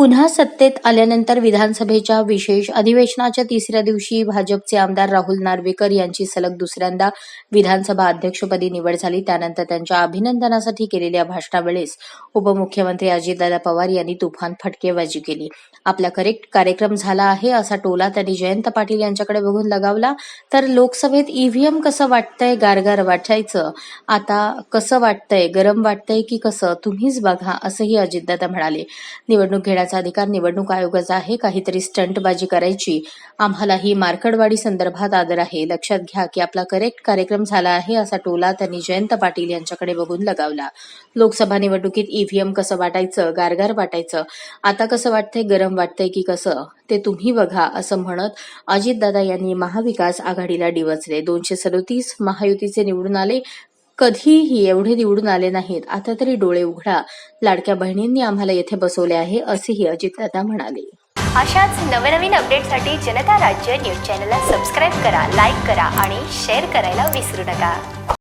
पुन्हा सत्तेत आल्यानंतर विधानसभेच्या विशेष अधिवेशनाच्या तिसऱ्या दिवशी भाजपचे आमदार राहुल नार्वेकर यांची सलग दुसऱ्यांदा विधानसभा अध्यक्षपदी निवड झाली. त्यानंतर त्यांच्या अभिनंदनासाठी केलेल्या भाषणावेळेस उपमुख्यमंत्री अजितदादा पवार यांनी तुफान फटकेबाजी केली. आपला करेक्ट कार्यक्रम झाला आहे असा टोला त्यांनी जयंत पाटील यांच्याकडे बघून लगावला. तर लोकसभेत ईव्हीएम कसं वाटतंय गारगार वाटायचं? आता कसं वाटतंय गरम वाटतंय की कसं? तुम्हीच बघा असंही अजितदादा म्हणाले. निवडणूक घेण्याचा अधिकार निवडणूक आयोगाचा आहे काहीतरी स्टंटबाजी करायची. आम्हालाही मार्कडवाडी संदर्भात आदर आहे. लक्षात घ्या की आपला करेक्ट कार्यक्रम झाला आहे असा टोला त्यांनी जयंत पाटील यांच्याकडे बघून लगावला. लोकसभा निवडणुकीत ईव्हीएम कसं वाटायचं गारगार वाटायचं आता कसं वाटतंय गरम वाटतंय की कसं ते तुम्ही बघा असं म्हणत अजितदादा यांनी महाविकास आघाडीला डिवचले. दोनशे सदोतीस महायुतीचे निवडून आले. कधीही एवढे निवडून आले नाहीत. आता तरी डोळे उघडा. लाडक्या बहिणींनी आम्हाला येथे बसवले आहे असेही अजितदादा म्हणाले. अशाच नवनवीन अपडेटसाठी जनता राज्य न्यूज चॅनलला सबस्क्राईब करा लाईक करा आणि शेअर करायला विसरू नका.